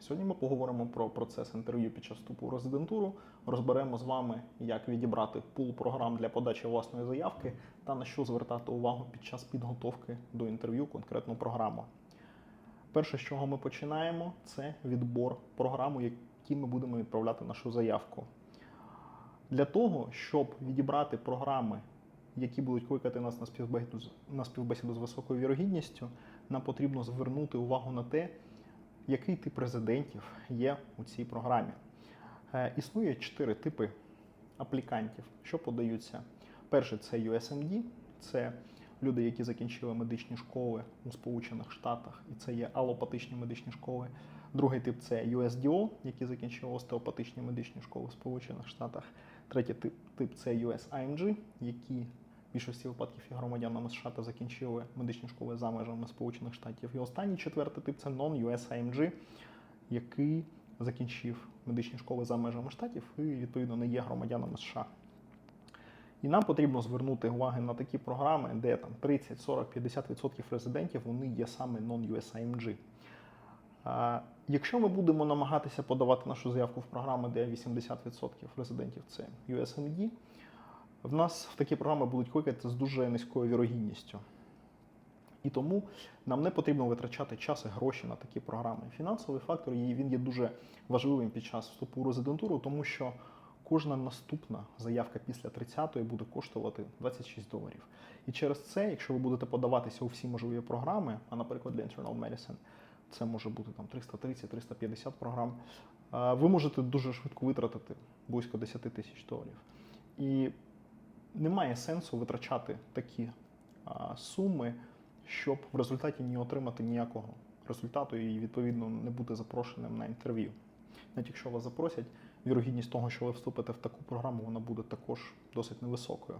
Сьогодні ми поговоримо про процес інтерв'ю під час вступу у резидентуру. Розберемо з вами, як відібрати пул програм для подачі власної заявки та на що звертати увагу під час підготовки до інтерв'ю конкретну програму. Перше, з чого ми починаємо, це відбор програм, у які ми будемо відправляти нашу заявку. Для того, щоб відібрати програми, які будуть кликати нас на співбесіду, на співбесіду з високою вірогідністю, нам потрібно звернути увагу на те, який тип резидентів є у цій програмі. Е, Існує чотири типи аплікантів, що подаються. Перший це USMD, це люди, які закінчили медичні школи у Сполучених Штатах, і це є алопатичні медичні школи. Другий тип це USDO, які закінчили остеопатичні медичні школи в Сполучених Штатах. Третій тип, тип це USIMG, які в більшості випадків є громадянами США та закінчили медичні школи за межами Сполучених Штатів. І останній четвертий тип це non-USIMG, який закінчив медичні школи за межами штатів і відповідно не є громадянами США. І нам потрібно звернути увагу на такі програми, де там 30, 40, 50% резидентів вони є саме non-USIMG. Якщо ми будемо намагатися подавати нашу заявку в програми, де 80% резидентів це USMD, в нас в такі програми будуть кликати з дуже низькою вірогідністю. І тому нам не потрібно витрачати час і гроші на такі програми. Фінансовий фактор він є дуже важливим під час вступу у резидентуру, тому що кожна наступна заявка після 30-ї буде коштувати 26 доларів. І через це, якщо ви будете подаватися у всі можливі програми, а наприклад для Internal Medicine, це може бути там 330-350 програм, ви можете дуже швидко витратити близько 10 тисяч доларів. І немає сенсу витрачати такі суми, щоб в результаті не отримати ніякого результату і відповідно не бути запрошеним на інтерв'ю. Навіть якщо вас запросять, вірогідність того, що ви вступите в таку програму, вона буде також досить невисокою.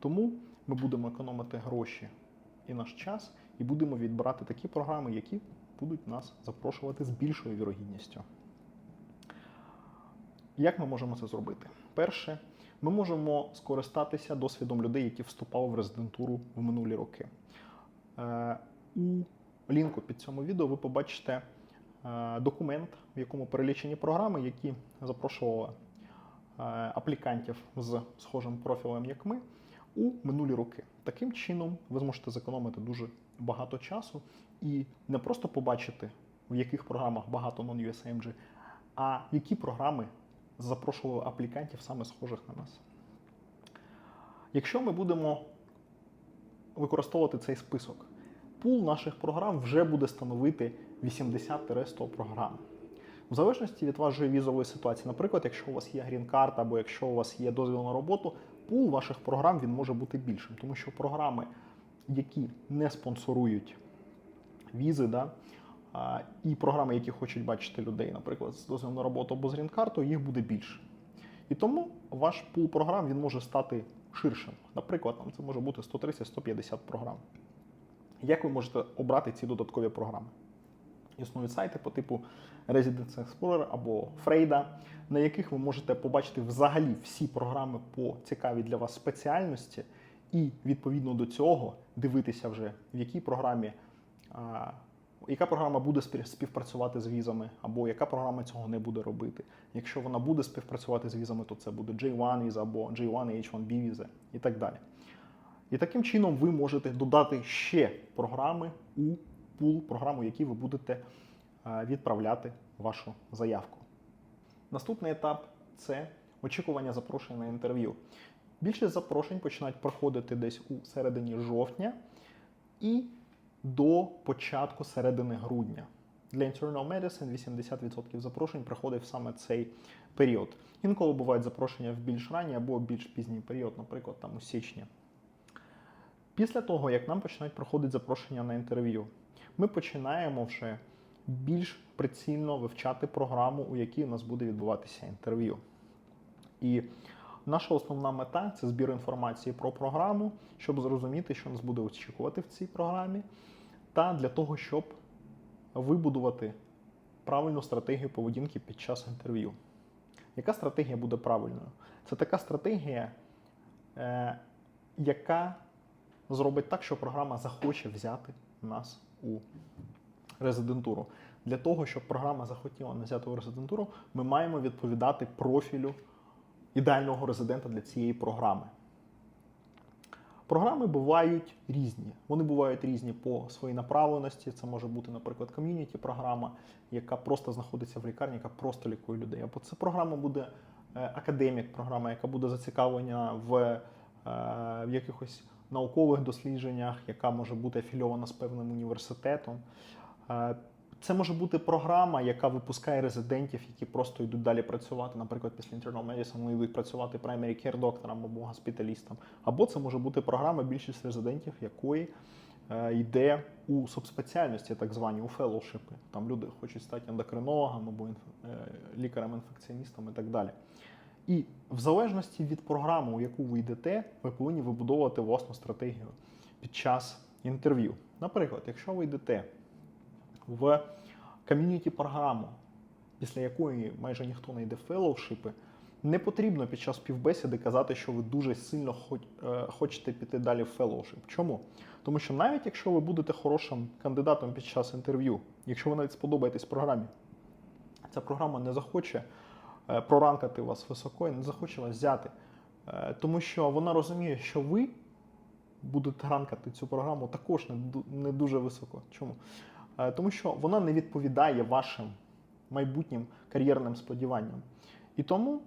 Тому ми будемо економити гроші і наш час, і будемо відбирати такі програми, які будуть нас запрошувати з більшою вірогідністю. Як ми можемо це зробити? Перше, ми можемо скористатися досвідом людей, які вступали в резидентуру в минулі роки. Е, У лінку під цьому відео ви побачите е, документ, в якому перелічені програми, які запрошували е, аплікантів з схожим профілем, як ми, у минулі роки. Таким чином, ви зможете зекономити дуже багато часу і не просто побачити, в яких програмах багато non-USMG, а які програми запрошували аплікантів саме схожих на нас. Якщо ми будемо використовувати цей список, пул наших програм вже буде становити 80-100 програм. В залежності від вашої візової ситуації, наприклад, якщо у вас є грін-карта або якщо у вас є дозвіл на роботу, пул ваших програм він може бути більшим, тому що програми, які не спонсорують візи, да, і програми, які хочуть бачити людей, наприклад, з дозволом на роботу або з грін-картою, їх буде більше. І тому ваш пул програм він може стати ширшим. Наприклад, там це може бути 130-150 програм. Як ви можете обрати ці додаткові програми? Існують сайти по типу Residence Explorer або Freyda, на яких ви можете побачити взагалі всі програми по цікавій для вас спеціальності, і відповідно до цього дивитися вже, в якій програмі, яка програма буде спів- співпрацювати з візами, або яка програма цього не буде робити. Якщо вона буде співпрацювати з візами, то це буде J1 віза або J1 і H1B візи і так далі. І таким чином ви можете додати ще програми у пул програму, які ви будете е, відправляти вашу заявку. Наступний етап це очікування запрошень на інтерв'ю. Більшість запрошень починають проходити десь у середині жовтня і до початку середини грудня. Для Internal Medicine 80% запрошень приходить в саме цей період. Інколи бувають запрошення в більш ранній або більш пізній період, наприклад, там у січні. Після того, як нам починають проходити запрошення на інтерв'ю, ми починаємо вже більш прицільно вивчати програму, у якій у нас буде відбуватися інтерв'ю. І наша основна мета це збір інформації про програму, щоб зрозуміти, що нас буде очікувати в цій програмі, та для того, щоб вибудувати правильну стратегію поведінки під час інтерв'ю. Яка стратегія буде правильною? Це така стратегія, е, яка зробить так, що програма захоче взяти нас у резидентуру. Для того, щоб програма захотіла взяти у резидентуру, ми маємо відповідати профілю ідеального резидента для цієї програми. Програми бувають різні. Вони бувають різні по своїй направленості. Це може бути, наприклад, ком'юніті програма, яка просто знаходиться в лікарні, яка просто лікує людей. Або це програма буде е, академік, програма, яка буде зацікавлена в, е, в якихось наукових дослідженнях, яка може бути афільована з певним університетом. Це може бути програма, яка випускає резидентів, які просто йдуть далі працювати. Наприклад, після Internal Medicine вони йдуть працювати primary care доктором або госпіталістом. Або це може бути програма, більшість резидентів якої е, йде у субспеціальності, так звані у феллоушипи. Там люди хочуть стати ендокринологом або інф- е, лікарем-інфекціоністом і так далі. І в залежності від програми, у яку ви йдете, ви повинні вибудовувати власну стратегію під час інтерв'ю. Наприклад, якщо ви йдете в ком'юніті програму, після якої майже ніхто не йде в феллоушипи, не потрібно під час співбесіди казати, що ви дуже сильно е, хочете піти далі в феллоушип. Чому? Тому що навіть якщо ви будете хорошим кандидатом під час інтерв'ю, якщо ви навіть сподобаєтесь програмі, ця програма не захоче е, проранкати вас високо і не захоче вас взяти. Е, Тому що вона розуміє, що ви будете ранкати цю програму також не дуже високо. Чому? Е, Тому що вона не відповідає вашим майбутнім кар'єрним сподіванням. І тому,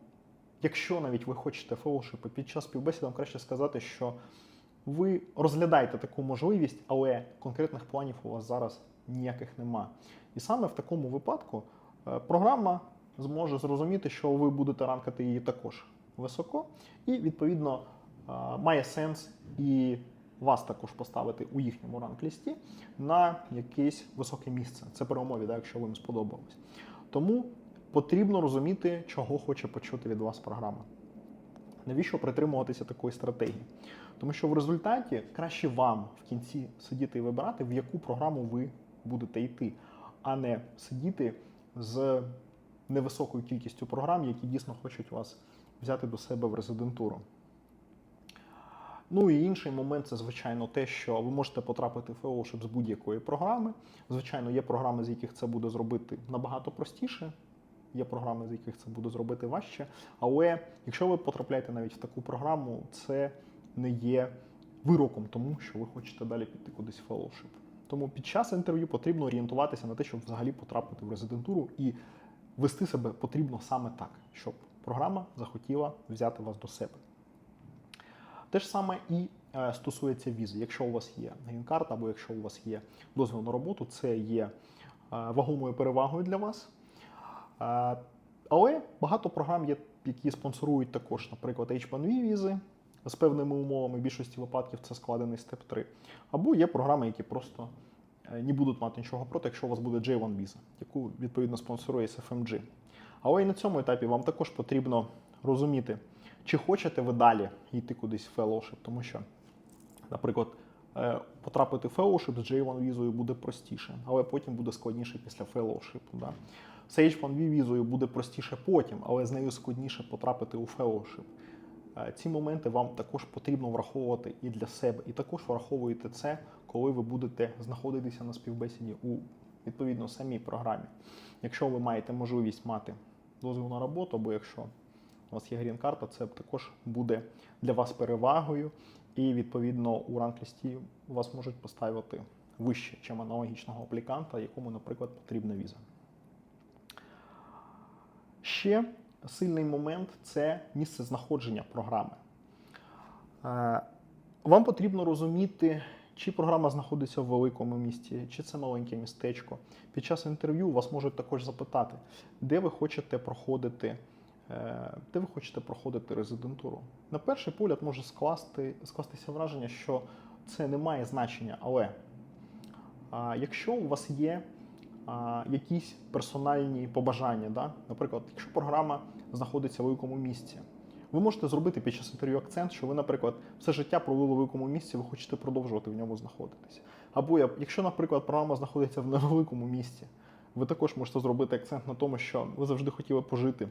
якщо навіть ви хочете фellowship, під час співбесіди вам краще сказати, що ви розглядаєте таку можливість, але конкретних планів у вас зараз ніяких нема. І саме в такому випадку е, програма зможе зрозуміти, що ви будете ранкати її також високо, і відповідно е, має сенс і вас також поставити у їхньому ранг-лісті на якесь високе місце. Це при умові, да, якщо ви їм сподобалось. Тому потрібно розуміти, чого хоче почути від вас програма. Навіщо притримуватися такої стратегії? Тому що в результаті краще вам в кінці сидіти і вибирати, в яку програму ви будете йти, а не сидіти з невисокою кількістю програм, які дійсно хочуть вас взяти до себе в резидентуру. Ну і інший момент це, звичайно, те, що ви можете потрапити в фellowship з будь-якої програми. Звичайно, є програми, з яких це буде зробити набагато простіше. Є програми, з яких це буде зробити важче. Але якщо ви потрапляєте навіть в таку програму, це не є вироком тому, що ви хочете далі піти кудись в фellowship. Тому під час інтерв'ю потрібно орієнтуватися на те, щоб взагалі потрапити в резидентуру, і вести себе потрібно саме так, щоб програма захотіла взяти вас до себе. Те ж саме і е, стосується візи. Якщо у вас є грін-карта або якщо у вас є дозвіл на роботу, це є е, вагомою перевагою для вас. Е, Але багато програм є, які спонсорують також, наприклад, H1V візи з певними умовами. В більшості випадків це складений степ 3. Або є програми, які просто не будуть мати нічого проти, якщо у вас буде J1 віза, яку відповідно спонсорує SFMG. Але і на цьому етапі вам також потрібно розуміти, чи хочете ви далі йти кудись в фellowship, тому що, наприклад, е, потрапити в фellowship з J1 візою буде простіше, але потім буде складніше після fellowship. Да. З H1V візою буде простіше потім, але з нею складніше потрапити у fellowship. Е, Ці моменти вам також потрібно враховувати і для себе. І також враховуєте це, коли ви будете знаходитися на співбесіді у відповідно самій програмі. Якщо ви маєте можливість мати дозвіл на роботу, або якщо у вас є грін-карта, це також буде для вас перевагою, і відповідно у ранг-лісті вас можуть поставити вище, ніж аналогічного апліканта, якому, наприклад, потрібна віза. Ще сильний момент це місце знаходження програми. Е, Вам потрібно розуміти, чи програма знаходиться в великому місті, чи це маленьке містечко. Під час інтерв'ю вас можуть також запитати, де ви хочете проходити, де ви хочете проходити резидентуру. На перший погляд може скласти, скластися враження, що це не має значення, але якщо у вас є якісь персональні побажання, да? наприклад, якщо програма знаходиться в великому місці, ви можете зробити під час інтерв'ю акцент, що ви, наприклад, все життя провели в великому місці, ви хочете продовжувати в ньому знаходитися. Або якщо, наприклад, програма знаходиться в невеликому місці, ви також можете зробити акцент на тому, що ви завжди хотіли пожити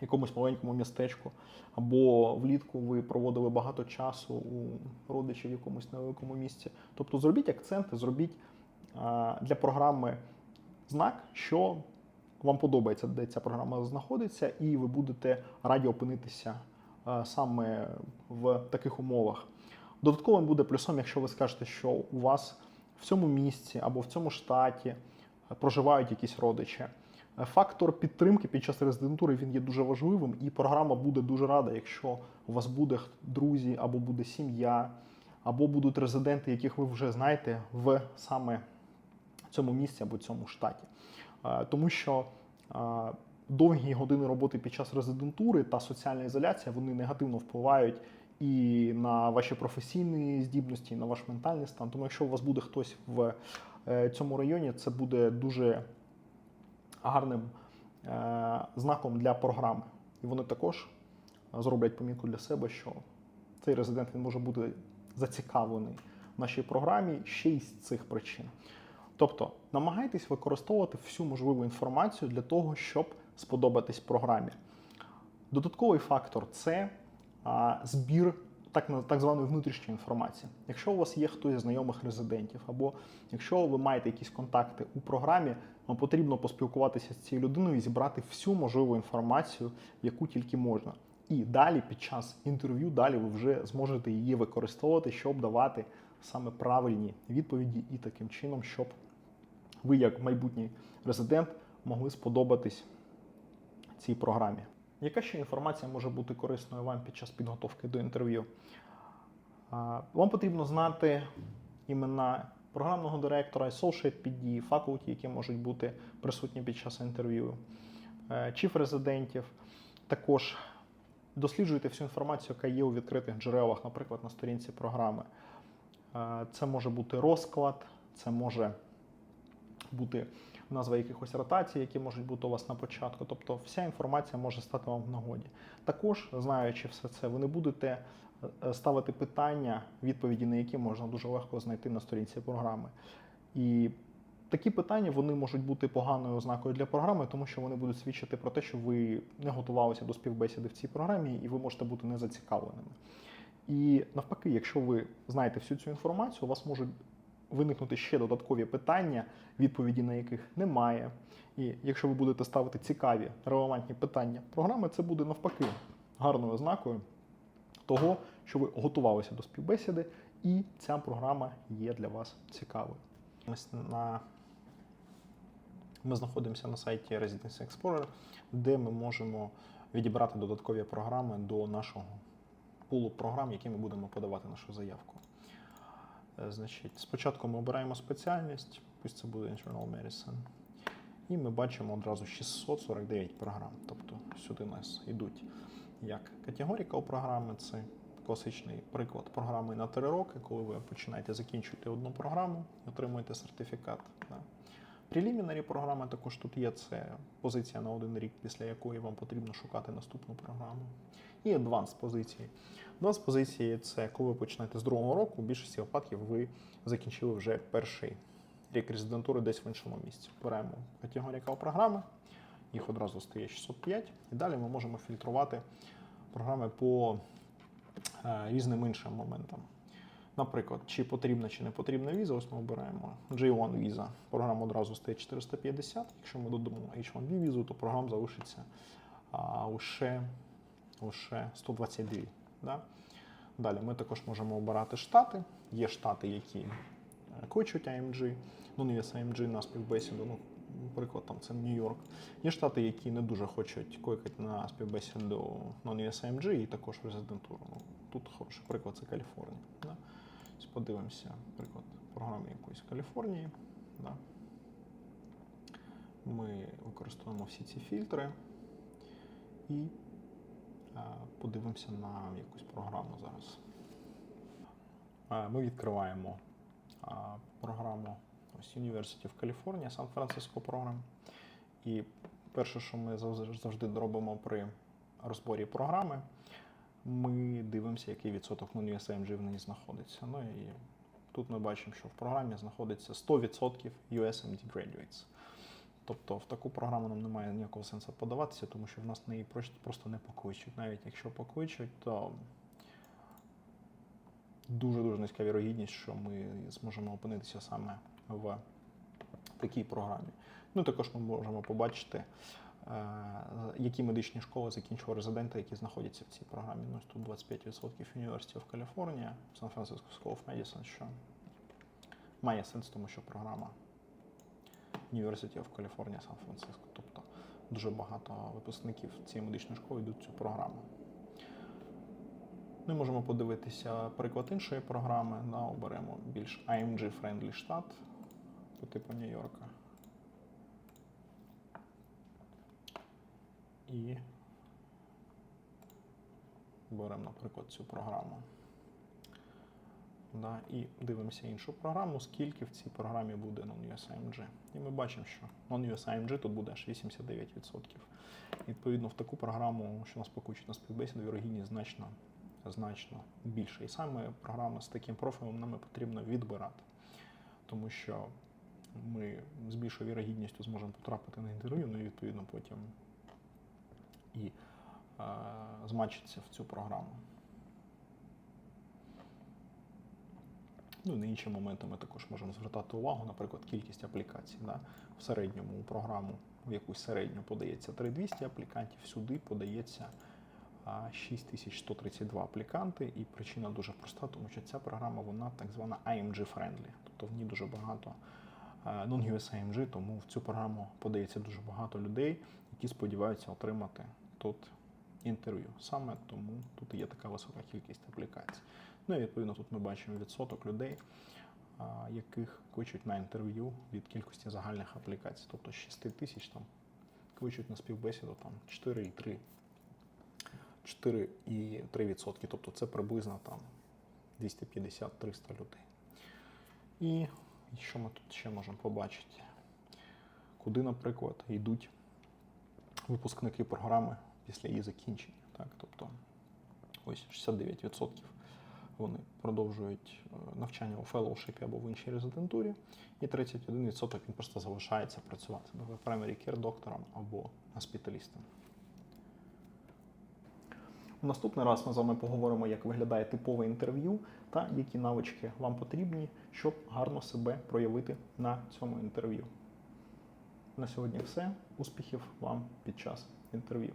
якомусь маленькому містечку, або влітку ви проводили багато часу у родичів в якомусь невеликому місці. Тобто зробіть акценти, зробіть для програми знак, що вам подобається, де ця програма знаходиться, і ви будете раді опинитися саме в таких умовах. Додатковим буде плюсом, якщо ви скажете, що у вас в цьому місці або в цьому штаті проживають якісь родичі. Фактор підтримки під час резидентури він є дуже важливим, і програма буде дуже рада, якщо у вас буде друзі, або буде сім'я, або будуть резиденти, яких ви вже знаєте в саме цьому місці або цьому штаті. Е, Тому що е, довгі години роботи під час резидентури та соціальна ізоляція вони негативно впливають і на ваші професійні здібності, і на ваш ментальний стан. Тому якщо у вас буде хтось в е, цьому районі, це буде дуже гарним е, знаком для програми. І вони також зроблять помітку для себе, що цей резидент він може бути зацікавлений в нашій програмі ще й з цих причин. Тобто намагайтесь використовувати всю можливу інформацію для того, щоб сподобатись програмі. Додатковий фактор це збір так, так званої внутрішньої інформації. Якщо у вас є хтось з знайомих резидентів, або якщо ви маєте якісь контакти у програмі, вам потрібно поспілкуватися з цією людиною і зібрати всю можливу інформацію, яку тільки можна. І далі, під час інтерв'ю, далі ви вже зможете її використовувати, щоб давати саме правильні відповіді, і таким чином, щоб ви, як майбутній резидент, могли сподобатись цій програмі. Яка ще інформація може бути корисною вам під час підготовки до інтерв'ю? Вам потрібно знати імена програмного директора, associate PD, факулті, які можуть бути присутні під час інтерв'ю, е, чіф резидентів. Також досліджуйте всю інформацію, яка є у відкритих джерелах, наприклад, на сторінці програми. Е, Це може бути розклад, це може бути назва якихось ротацій, які можуть бути у вас на початку. Тобто вся інформація може стати вам в нагоді. Також, знаючи все це, ви не будете е, ставити питання, відповіді на які можна дуже легко знайти на сторінці програми. І такі питання вони можуть бути поганою ознакою для програми, тому що вони будуть свідчити про те, що ви не готувалися до співбесіди в цій програмі, і ви можете бути незацікавленими. І навпаки, якщо ви знаєте всю цю інформацію, у вас можуть виникнути ще додаткові питання, відповіді на яких немає. І якщо ви будете ставити цікаві, релевантні питання програми, це буде навпаки гарною ознакою того, що ви готувалися до співбесіди, і ця програма є для вас цікавою. Ми знаходимося на сайті Residency Explorer, де ми можемо відібрати додаткові програми до нашого пулу програм, які ми будемо подавати нашу заявку. Е, Значить, спочатку ми обираємо спеціальність, пусть це буде Internal Medicine. І ми бачимо одразу 649 програм. Тобто сюди нас йдуть як категоріка у програми, це класичний приклад програми на 3 роки, коли ви починаєте закінчуєте одну програму, отримуєте сертифікат. Да. Preliminary програми також тут є. Це позиція на один рік, після якої вам потрібно шукати наступну програму. І Advanced позиції. Advanced позиції це коли ви починаєте з другого року, в більшості випадків ви закінчили вже перший рік резидентури десь в іншому місці. Беремо категорія програми, їх одразу стає 605, і далі ми можемо фільтрувати програми по е, різним іншим моментам. Наприклад, чи потрібна чи не потрібна віза, ось ми обираємо J1 віза. Програма одразу стає 450. Якщо ми додамо H1B візу, то програм залишиться лише, лише 122. Да? Далі ми також можемо обирати штати. Є штати, які е, кличуть AMG, ну не є AMG на співбесіду. Ну, наприклад, там це Нью-Йорк. Є штати, які не дуже хочуть кликати на співбесіду non AMG і також в резидентуру. Ну, тут хороший приклад це Каліфорнія. Да? Подивимося, приклад програми якоїсь Каліфорнії. Да? Ми використовуємо всі ці фільтри і подивимося на якусь програму зараз. Е, Ми відкриваємо е, програму ось University of California, Сан-Франциско програм. І перше, що ми завжди робимо при розборі програми, ми дивимося, який відсоток non-USMG в ній знаходиться. Ну і тут ми бачимо, що в програмі знаходиться 100% USMD graduates. Тобто в таку програму нам немає ніякого сенсу подаватися, тому що в нас неї просто- не покличуть. Навіть якщо покличуть, то дуже-дуже низька вірогідність, що ми зможемо опинитися саме в такій програмі. Ну, також ми можемо побачити, е, які медичні школи закінчили резиденти, які знаходяться в цій програмі. Ну, тут 25% University of California, San Francisco School of Medicine, що має сенс, тому що програма Of California San Francisco. Тобто дуже багато випускників цієї медичної школи йдуть цю програму. Ми можемо подивитися приклад іншої програми. Да, оберемо більш IMG-friendly штат по типу Нью-Йорка. І беремо, наприклад, цю програму. Да, і дивимося іншу програму, скільки в цій програмі буде Non-USIMG. І ми бачимо, що Non-USIMG тут буде аж 89%. Відповідно, в таку програму, що нас покучить на співбесіду, вірогідність значно, значно більше. І саме програми з таким профілем нам потрібно відбирати, тому що ми з більшою вірогідністю зможемо потрапити на інтерв'ю, ну і відповідно потім і е, змачитися в цю програму. Ну на інші моменти ми також можемо звертати увагу, наприклад, кількість аплікацій. Да? В середньому у програму в якусь середню подається 3200 аплікантів, сюди подається 6132 апліканти. І причина дуже проста, тому що ця програма вона так звана IMG-friendly, тобто в ній дуже багато non-US тому в цю програму подається дуже багато людей, які сподіваються отримати тут інтерв'ю. Саме тому тут є така висока кількість аплікацій. Ну і відповідно тут ми бачимо відсоток людей, яких кличуть на інтерв'ю від кількості загальних аплікацій. Тобто 6 тисяч там кличуть на співбесіду там 4,3 4,3%. Тобто це приблизно там 250-300 людей. І що ми тут ще можемо побачити? Куди, наприклад, йдуть випускники програми після її закінчення. Так? Тобто ось 69% вони продовжують е, навчання у феллоушипі або в іншій резидентурі, і 31% він просто залишається працювати primary care доктором або госпіталістом. Наступний раз ми з вами поговоримо, як виглядає типове інтерв'ю та які навички вам потрібні, щоб гарно себе проявити на цьому інтерв'ю. На сьогодні все. Успіхів вам під час інтерв'ю.